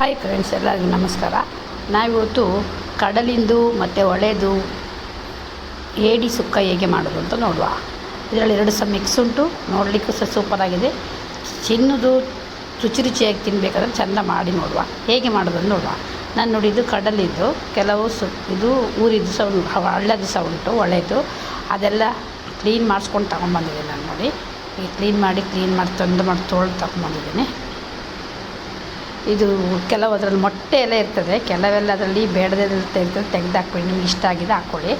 Hi friends ಎಲ್ಲರಿಗೂ ನಮಸ್ಕಾರ. ನಾವಿವತ್ತು ಕಡಲಿಂದು ಮತ್ತು ಒಳೆದು ಏಡಿ ಸುಕ್ಕ ಹೇಗೆ ಮಾಡೋದು ಅಂತ ನೋಡುವ. ಇದರಲ್ಲಿ ಎರಡು ಸಹ ಮಿಕ್ಸ್ ಉಂಟು. ನೋಡಲಿಕ್ಕೂ ಸಹ ಸೂಪರಾಗಿದೆ ಚಿನ್ನದು ರುಚಿ ರುಚಿಯಾಗಿ ತಿನ್ನಬೇಕಾದ್ರೆ ಚೆಂದ ಮಾಡಿ ನೋಡುವ. ಹೇಗೆ ಮಾಡೋದು ನೋಡುವ. ನಾನು ಇದು ಕಡಲಿದ್ದು ಕೆಲವು ಸು ಇದು ಊರಿದ್ದು ಸಹ ಉಂಟು ಹಳ್ಳದು ಸಹ ಉಂಟು, ಒಳೆದು. ಅದೆಲ್ಲ ಕ್ಲೀನ್ ಮಾಡಿಸ್ಕೊಂಡು ತಗೊಂಬಂದಿದ್ದೀನಿ ನಾನು ನೋಡಿ. ಕ್ಲೀನ್ ಮಾಡಿ ಕ್ಲೀನ್ ಮಾಡಿ ತಂದು ಮಾಡಿ ತೊಳೆದು ತಗೊಂಬಂದಿದ್ದೀನಿ. ಇದು ಕೆಲವು ಅದರಲ್ಲಿ ಮೊಟ್ಟೆ ಎಲ್ಲ ಇರ್ತದೆ, ಕೆಲವೆಲ್ಲ ಅದರಲ್ಲಿ ಬೇಡದಿರುತ್ತೆ ಇರ್ತದೆ ತೆಗೆದು ಹಾಕ್ಕೊಳ್ಳಿ. ನಿಮ್ಗೆ ಇಷ್ಟ ಆಗಿದೆ ಹಾಕ್ಕೊಳ್ಳಿ.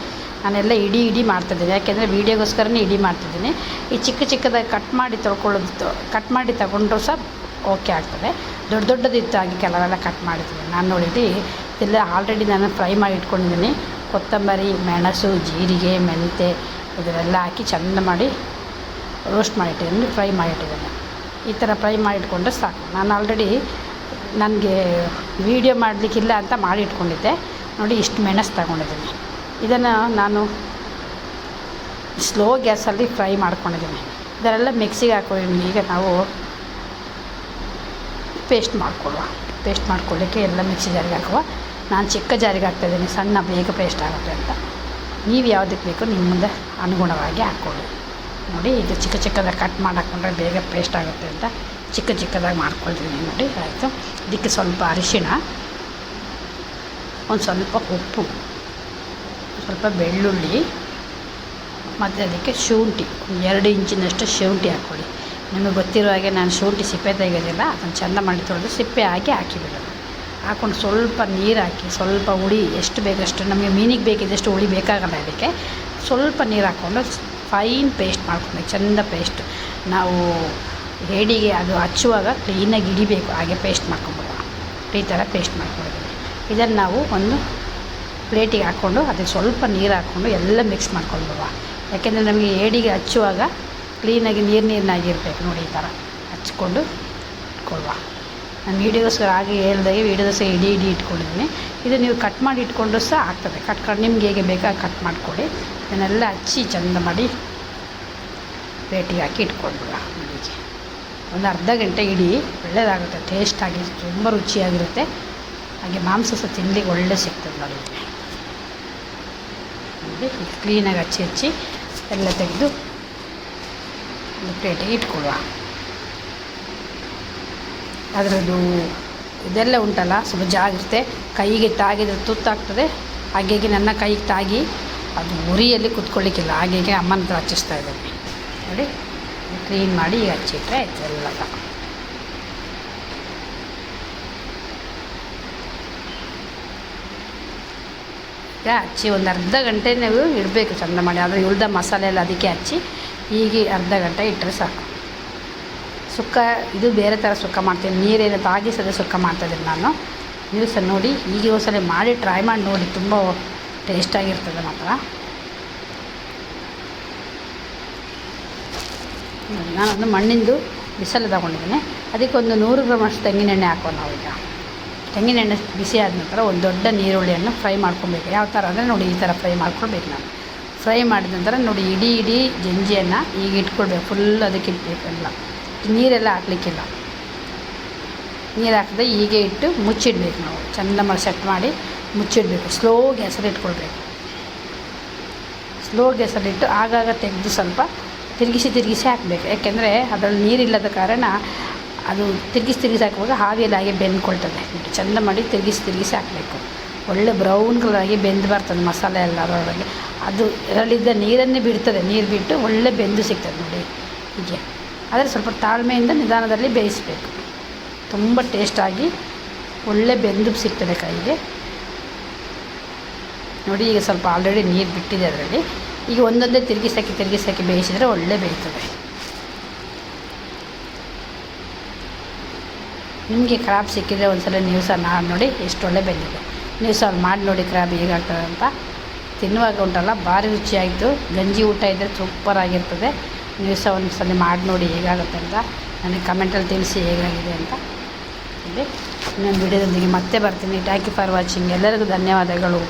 ನಾನೆಲ್ಲ ಇಡೀ ಇಡೀ ಮಾಡ್ತಿದ್ದೀನಿ ಯಾಕೆಂದರೆ ವೀಡಿಯೋಗೋಸ್ಕರನೇ ಇಡೀ ಮಾಡ್ತಿದ್ದೀನಿ ಈ ಚಿಕ್ಕ ಚಿಕ್ಕದಾಗಿ ಕಟ್ ಮಾಡಿ ತೊಳ್ಕೊಳ್ಳೋದು ಕಟ್ ಮಾಡಿ ತಗೊಂಡ್ರು ಸಹ ಓಕೆ ಆಗ್ತದೆ. ದೊಡ್ಡ ದೊಡ್ಡದಿತ್ತು ಹಾಗೆ ಕೆಲವೆಲ್ಲ ಕಟ್ ಮಾಡಿದ್ದೀನಿ. ನಾನು ನೋಡಿದ್ದು, ಇದೆಲ್ಲ ಆಲ್ರೆಡಿ ನಾನು ಫ್ರೈ ಮಾಡಿ ಇಟ್ಕೊಂಡಿದ್ದೀನಿ. ಕೊತ್ತಂಬರಿ, ಮೆಣಸು, ಜೀರಿಗೆ ಮೆಂತೆ ಇದನ್ನೆಲ್ಲ ಹಾಕಿ ಚೆಂದ ಮಾಡಿ ರೋಸ್ಟ್ ಮಾಡಿಟ್ಟಿದ್ದೀನಿ ಫ್ರೈ ಮಾಡಿಟ್ಟಿದ್ದೀನಿ ಈ ಥರ ಫ್ರೈ ಮಾಡಿಟ್ಕೊಂಡ್ರೆ ಸಾಕು. ನಾನು ಆಲ್ರೆಡಿ ನನಗೆ ವೀಡಿಯೋ ಮಾಡಲಿಕ್ಕಿಲ್ಲ ಅಂತ ಮಾಡಿ ಇಟ್ಕೊಂಡಿದ್ದೆ ನೋಡಿ ಇಷ್ಟು ಮೆಣಸು ತಗೊಂಡಿದ್ದೀನಿ. ಇದನ್ನು ನಾನು ಸ್ಲೋ ಗ್ಯಾಸಲ್ಲಿ ಫ್ರೈ ಮಾಡ್ಕೊಂಡಿದ್ದೀನಿ. ಇದರೆಲ್ಲ ಮಿಕ್ಸಿಗೆ ಹಾಕೊಂಡಿದ್ದೀನಿ ಈಗ ನಾವು ಪೇಸ್ಟ್ ಮಾಡ್ಕೊಳ್ಳುವ. ಪೇಸ್ಟ್ ಮಾಡ್ಕೊಳ್ಳಿಕ್ಕೆ ಎಲ್ಲ ಮಿಕ್ಸಿ ಜಾರಿಗೆ ಹಾಕುವ. ನಾನು ಚಿಕ್ಕ ಜಾರಿಗೆ ಹಾಕ್ತಾಯಿದ್ದೀನಿ ಸಣ್ಣ, ಬೇಗ ಪೇಸ್ಟ್ ಆಗುತ್ತೆ ಅಂತ. ನೀವು ಯಾವುದಕ್ಕೆ ಬೇಕು ನಿಮ್ಮ ಮುಂದೆ ಅನುಗುಣವಾಗಿ ಹಾಕ್ಕೊಳ್ಳಿ. ನೋಡಿ ಇದು ಚಿಕ್ಕ ಚಿಕ್ಕದಾಗಿ ಕಟ್ ಮಾಡಿ ಹಾಕ್ಕೊಂಡ್ರೆ ಬೇಗ ಪೇಸ್ಟ್ ಆಗುತ್ತೆ ಅಂತ. ಚಿಕ್ಕ ಚಿಕ್ಕದಾಗಿ ಮಾಡ್ಕೊಳ್ತೀನಿ ನೋಡಿ, ಆಯಿತು? ಇದಕ್ಕೆ ಸ್ವಲ್ಪ ಅರಿಶಿಣ, ಒಂದು ಸ್ವಲ್ಪ ಉಪ್ಪು ಸ್ವಲ್ಪ ಬೆಳ್ಳುಳ್ಳಿ, ಮತ್ತು ಅದಕ್ಕೆ ಶುಂಠಿ, ಎರಡು ಇಂಚಿನಷ್ಟು ಶುಂಠಿ ಹಾಕ್ಕೊಳ್ಳಿ. ನಿಮಗೆ ಗೊತ್ತಿರೋ ಹಾಗೆ ನಾನು ಶುಂಠಿ ಸಿಪ್ಪೆ ತೆಗೆಯೋದಿಲ್ಲ, ಅದನ್ನು ಚೆಂದ ಮಾಡಿ ತೊಳೆದು ಸಿಪ್ಪೆ ಹಾಕಿ ಹಾಕಿಬಿಡೋದು. ಹಾಕ್ಕೊಂಡು ಸ್ವಲ್ಪ ನೀರು ಹಾಕಿ, ಸ್ವಲ್ಪ ಹುಳಿ, ಎಷ್ಟು ಬೇಕಷ್ಟು, ನಮಗೆ ಮೀನಿಗೆ ಬೇಕಿದ್ದಷ್ಟು ಹುಳಿ ಬೇಕಾಗಲ್ಲ ಅದಕ್ಕೆ ಸ್ವಲ್ಪ ನೀರು ಹಾಕ್ಕೊಂಡು ಫೈನ್ ಪೇಸ್ಟ್ ಮಾಡ್ಕೊಂಡು ಚೆಂದ ಪೇಸ್ಟ್ ನಾವು ಹೇಡಿಗೆ ಅದು ಹಚ್ಚುವಾಗ ಕ್ಲೀನಾಗಿ ಹಿಡಿಬೇಕು. ಹಾಗೆ ಪೇಸ್ಟ್ ಮಾಡ್ಕೊಂಬಿಡುವ ಈ ಥರ ಪೇಸ್ಟ್ ಮಾಡ್ಕೊಳ್ಳಿ ಇದನ್ನು ನಾವು ಒಂದು ಪ್ಲೇಟಿಗೆ ಹಾಕ್ಕೊಂಡು ಅದಕ್ಕೆ ಸ್ವಲ್ಪ ನೀರು ಹಾಕ್ಕೊಂಡು ಎಲ್ಲ ಮಿಕ್ಸ್ ಮಾಡ್ಕೊಂಡ್ಬಿಡುವ ಯಾಕೆಂದರೆ ನಮಗೆ ಏಡಿಗೆ ಹಚ್ಚುವಾಗ ಕ್ಲೀನಾಗಿ ನೀರು ನೀರಿನಾಗಿರ್ಬೇಕು ನೋಡಿ ಈ ಥರ ಹಚ್ಕೊಂಡು ಇಟ್ಕೊಳ್ವಾ. ನಾನು ವೀಡಿಯೋಗೋಸ್ಕರ ಹಾಗೆ ಹೇಳ್ದಾಗೆ ವೀಡಿಯೋಸ್ ಇಡೀ ಇಡೀ ಇಟ್ಕೊಂಡಿದ್ದೀನಿ. ಇದು ನೀವು ಕಟ್ ಮಾಡಿ ಇಟ್ಕೊಂಡು ಸಹ ಆಗ್ತದೆ. ಕಟ್ ಕಟ್ ನಿಮ್ಗೆ ಹೇಗೆ ಬೇಕಾ ಕಟ್ ಮಾಡಿಕೊಳ್ಳಿ. ಇದನ್ನೆಲ್ಲ ಹಚ್ಚಿ ಚೆಂದ ಮಾಡಿ ಪ್ಲೇಟಿಗೆ ಹಾಕಿ ಮನೆಗೆ ಒಂದು ಅರ್ಧ ಗಂಟೆ ಇಡೀ ಒಳ್ಳೆಯದಾಗುತ್ತೆ ಟೇಸ್ಟಾಗಿ ತುಂಬ ರುಚಿಯಾಗಿರುತ್ತೆ. ಹಾಗೆ ಮಾಂಸ ಸಹ ತಿನ್ನಲಿಕ್ಕೆ ಒಳ್ಳೆ ಸಿಗ್ತದೆ ನೋಡಿ. ನೋಡಿ ಕ್ಲೀನಾಗಿ ಹಚ್ಚಿ ಹಚ್ಚಿ ಎಲ್ಲ ತೆಗೆದು ಒಂದು ಪ್ಲೇಟಿಗೆ ಇಟ್ಕೊಳ್ಳುವ. ಅದರದ್ದು ಇದೆಲ್ಲ ಉಂಟಲ್ಲ, ಸ್ವಲ್ಪ ಜಾಗಿರುತ್ತೆ ಕೈಗೆ ತಾಗಿದ್ರೆ ತುತ್ತಾಗ್ತದೆ, ಹಾಗಾಗಿ ನನ್ನ ಕೈಗೆ ತಾಗಿ ಅದು ಉರಿಯಲ್ಲಿ ಕುತ್ಕೊಳ್ಳಿಕ್ಕಿಲ್ಲ, ಹಾಗಾಗಿ ಅಮ್ಮನ ಹತ್ರ ಹಚ್ಚಿಸ್ತಾ ಇದ್ದೇನೆ. ನೋಡಿ. ಕ್ಲೀನ್ ಮಾಡಿ ಈಗ ಹಚ್ಚಿಟ್ರೆ ಎಲ್ಲ ಈಗ ಹಚ್ಚಿ ಒಂದು ಅರ್ಧ ಗಂಟೆ ನೀವು ಇಡಬೇಕು ಚಂದ ಮಾಡಿ, ಆದರೆ ಉಳ್ದ ಮಸಾಲೆ ಎಲ್ಲ ಅದಕ್ಕೆ ಹಚ್ಚಿ ಹೀಗೆ ಅರ್ಧ ಗಂಟೆ ಇಟ್ಟರೆ ಸಾಕು. ಸುಕ್ಕ, ಇದು ಬೇರೆ ಥರ ಸುಕ್ಕ ಮಾಡ್ತೀನಿ, ನೀರೇನು ತಾಗಿಸದೆ ಸುಕ್ಕ ಮಾಡ್ತಾಯಿದ್ದೀನಿ ನಾನು. ನೀವು ಸಹ ನೋಡಿ, ಈಗ ಒಂದ್ಸಲ ಮಾಡಿ ಟ್ರೈ ಮಾಡಿ ನೋಡಿ, ತುಂಬ ಟೇಸ್ಟಾಗಿರ್ತದೆ ಮಾತ್ರ. ನಾನೊಂದು ಮಣ್ಣಿಂದು ಬಿಸಲು ತಗೊಂಡಿದ್ದೀನಿ. ಅದಕ್ಕೊಂದು ನೂರು ಗ್ರಾಮಷ್ಟು ತೆಂಗಿನೆಣ್ಣೆ ಹಾಕೋ ನಾವು ಈಗ ತೆಂಗಿನೆಣ್ಣೆ ಬಿಸಿ ಆದ ನಂತರ ಒಂದು ದೊಡ್ಡ ನೀರುಳ್ಳಿಯನ್ನು ಫ್ರೈ ಮಾಡ್ಕೊಬೇಕು ಯಾವ ಥರ ಅಂದರೆ ನೋಡಿ ಈ ಥರ ಫ್ರೈ ಮಾಡ್ಕೊಳ್ಬೇಕು ನಾನು. ಫ್ರೈ ಮಾಡಿದ ನಂತರ ನೋಡಿ ಇಡೀ ಇಡೀ ಜಂಜಿಯನ್ನು ಈಗ ಇಟ್ಕೊಳ್ಬೇಕು. ಫುಲ್ ಅದಕ್ಕೆ ಇಟ್ಬೇಕೆಲ್ಲ ನೀರೆಲ್ಲ ಹಾಕ್ಲಿಕ್ಕಿಲ್ಲ. ನೀರು ಹಾಕಿದ್ರೆ ಹೀಗೆ ಇಟ್ಟು ಮುಚ್ಚಿಡಬೇಕು ನಾವು. ಚಂದ ಮಾಡಿ ಸೆಟ್ ಮಾಡಿ ಮುಚ್ಚಿಡಬೇಕು. ಸ್ಲೋ ಗ್ಯಾಸಲ್ಲಿ ಇಟ್ಕೊಳ್ಬೇಕು. ಸ್ಲೋ ಗ್ಯಾಸಲ್ಲಿ ಇಟ್ಟು ಆಗಾಗ ತೆಗೆದು ಸ್ವಲ್ಪ ತಿರುಗಿಸಿ ತಿರುಗಿಸಿ ಹಾಕಬೇಕು. ಯಾಕೆಂದರೆ ಅದರಲ್ಲಿ ನೀರಿಲ್ಲದ ಕಾರಣ ಅದು ತಿರುಗಿಸಿ ತಿರುಗಿಸಿ ಹಾಕುವಾಗ ಹಾವಿಯಲ್ಲಿ ಹಾಗೆ ಬೆಂದ್ಕೊಳ್ತದೆ ಚೆಂದ ಮಾಡಿ ತಿರುಗಿಸಿ ತಿರುಗಿಸಿ ಹಾಕಬೇಕು. ಒಳ್ಳೆ ಬ್ರೌನ್ ಕಲರ್ ಆಗಿ ಬೆಂದು ಬರ್ತದೆ ಮಸಾಲೆ ಎಲ್ಲ ಅದರೊಳಗೆ ಅದು ಅದರಲ್ಲಿದ್ದ ನೀರನ್ನೇ ಬಿಡ್ತದೆ. ನೀರು ಬಿಟ್ಟು ಒಳ್ಳೆ ಬೆಂದು ಸಿಗ್ತದೆ ನೋಡಿ. ಹೀಗೆ. ಆದರೆ ಸ್ವಲ್ಪ ತಾಳ್ಮೆಯಿಂದ ನಿಧಾನದಲ್ಲಿ ಬೇಯಿಸಬೇಕು. ತುಂಬ ಟೇಸ್ಟಾಗಿ ಒಳ್ಳೆ ಬೆಂದು ಸಿಗ್ತದೆ ಕೈಗೆ. ನೋಡಿ ಈಗ ಸ್ವಲ್ಪ ಆಲ್ರೆಡಿ ನೀರು ಬಿಟ್ಟಿದೆ ಅದರಲ್ಲಿ. ಈಗ ಒಂದೊಂದೇ ತಿರುಗಿಸಾಕಿ ತಿರುಗಿಸಾಕಿ ಬೇಯಿಸಿದರೆ ಒಳ್ಳೆ ಬೇಯ್ತದೆ. ನಿಮಗೆ ಕ್ರಾಬ್ ಸಿಕ್ಕಿದರೆ ಒಂದ್ಸಲ ನೀವು ಸಹ ನಾನು ನೋಡಿ ಎಷ್ಟು ಒಳ್ಳೆ ಬೆಂದಿದೆ. ನೀವು ಸಹ ಮಾಡಿ ನೋಡಿ ಕ್ರಾಬ್ ಹೇಗಾಗ್ತದೆ ಅಂತ. ತಿನ್ನುವಾಗ ಉಂಟಲ್ಲ, ಭಾರಿ ರುಚಿಯಾಯಿತು. ಗಂಜಿ ಊಟ ಇದ್ದರೆ ಸೂಪರಾಗಿರ್ತದೆ ನೀವು ಸಹ ಒಂದು ಸಲ ಮಾಡಿ ನೋಡಿ ಹೇಗಾಗುತ್ತೆ ಅಂತ. ನನಗೆ ಕಮೆಂಟಲ್ಲಿ ತಿಳಿಸಿ ಹೇಗಾಗಿದೆ ಅಂತ. ಇನ್ನೊಂದು ವಿಡಿಯೋದೊಂದಿಗೆ ಮತ್ತೆ ಬರ್ತೀನಿ. ಥ್ಯಾಂಕ್ ಯು ಫಾರ್ ವಾಚಿಂಗ್ ಎಲ್ಲರಿಗೂ ಧನ್ಯವಾದಗಳು.